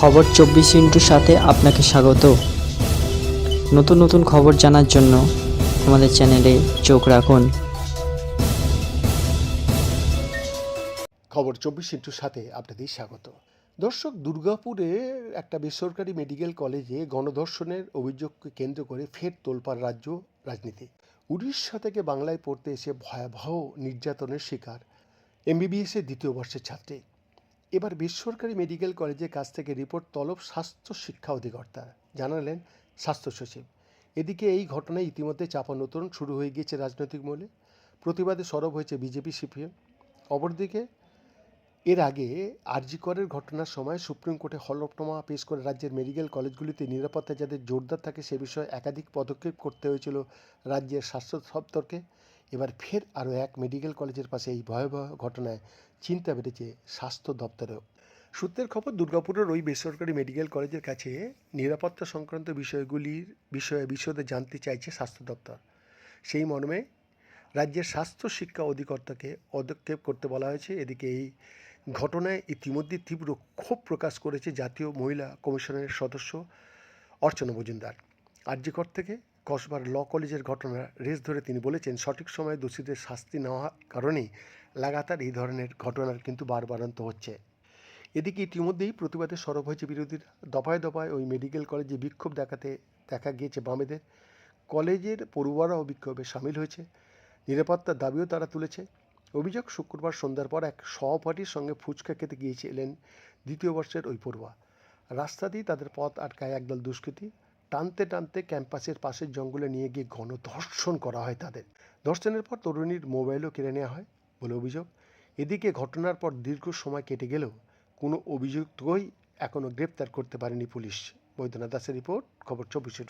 খবর চব্বিশ ইন্টুর সাথে আপনাকে স্বাগত। নতুন নতুন খবর জানার জন্য আমাদের চ্যানেলে চোখ রাখুন। খবর চব্বিশ ইন্টুর সাথে আপনাদের স্বাগত। দর্শক, দুর্গাপুরে একটা বেসরকারি মেডিকেল কলেজে গণধর্ষণের অভিযোগকে কেন্দ্র করে ফের তোলপাড় রাজ্য রাজনীতি। উড়িষ্যা থেকে বাংলায় পড়তে এসে ভয়াবহ নির্যাতনের শিকার। এমবিবিএসের দ্বিতীয় বর্ষের ছাত্রী। এবার বেসরকারি মেডিকেল কলেজের কাছ থেকে রিপোর্ট তলব স্বাস্থ্য শিক্ষা অধিকর্তা জানালেন স্বাস্থ্য সচিব। এদিকে এই ঘটনায় ইতিমধ্যে চাপানোতরণ শুরু হয়ে গিয়েছে রাজনৈতিক মহলে। প্রতিবাদে সরব হয়েছে বিজেপি, সিপিএম। অপরদিকে, এর আগে আরজিকরের ঘটনার সময় সুপ্রিম কোর্টে হলফনামা পেশ করে রাজ্যের মেডিকেল কলেজগুলিতে নিরাপত্তা যাতে জোরদার থাকে সে বিষয়ে একাধিক পদক্ষেপ করতে হয়েছিল রাজ্যের স্বাস্থ্য দপ্তরকে। এবার ফের আরও এক মেডিকেল কলেজের পাশে এই ভয়াবহ ঘটনায় চিন্তা বেড়েছে স্বাস্থ্য দপ্তরেও। সূত্রের খবর, দুর্গাপুরের ওই বেসরকারি মেডিকেল কলেজের কাছে নিরাপত্তা সংক্রান্ত বিষয়গুলির বিষয়ে বিশদে জানতে চাইছে স্বাস্থ্য দপ্তর। সেই মর্মে রাজ্যের স্বাস্থ্য শিক্ষা অধিকর্তাকে পদক্ষেপ করতে বলা হয়েছে। এদিকে এই ঘটনায় ইতিমধ্যে তীব্র ক্ষোভ প্রকাশ করেছে জাতীয় মহিলা কমিশনের সদস্য অর্চনা মজুমদার। আরজিকর থেকে কসবার ল কলেজের ঘটনা রেস ধরে তিনি বলেছেন, সঠিক সময়ে দোষীদের শাস্তি নেওয়া কারণেই লাগাতার এই ধরনের ঘটনার কিন্তু বারবারান্ত হচ্ছে। এদিকে ইতিমধ্যেই প্রতিবাদে সরব হয়েছে বিরোধীরা। দফায় দফায় ওই মেডিকেল কলেজে বিক্ষোভ দেখাতে, দেখা গিয়েছে বামেদের। কলেজের পড়ুয়ারাও বিক্ষোভে সামিল হয়েছে। নিরাপত্তার দাবিও তারা তুলেছে। অভিযোগ, শুক্রবার সন্ধ্যার পর এক সহপাঠীর সঙ্গে ফুচকা খেতে গিয়েছিলেন দ্বিতীয় বর্ষের ওই পড়ুয়া। রাস্তা দিয়ে তাদের পথ আটকায় একদল দুষ্কৃতী। টানতে টানতে ক্যাম্পাসের পাশের জঙ্গলে নিয়ে গিয়ে গণধর্ষণ করা হয় তাদের। ধর্ষণের পর তরুণীর মোবাইলও কেড়ে নেওয়া হয় বলে অভিযোগ। এদিকে ঘটনার পর দীর্ঘ সময় কেটে গেলেও কোনো অভিযুক্তই এখনও গ্রেপ্তার করতে পারেনি পুলিশ। বৈদ্যনাথ দাসের রিপোর্ট, খবর চব্বিশ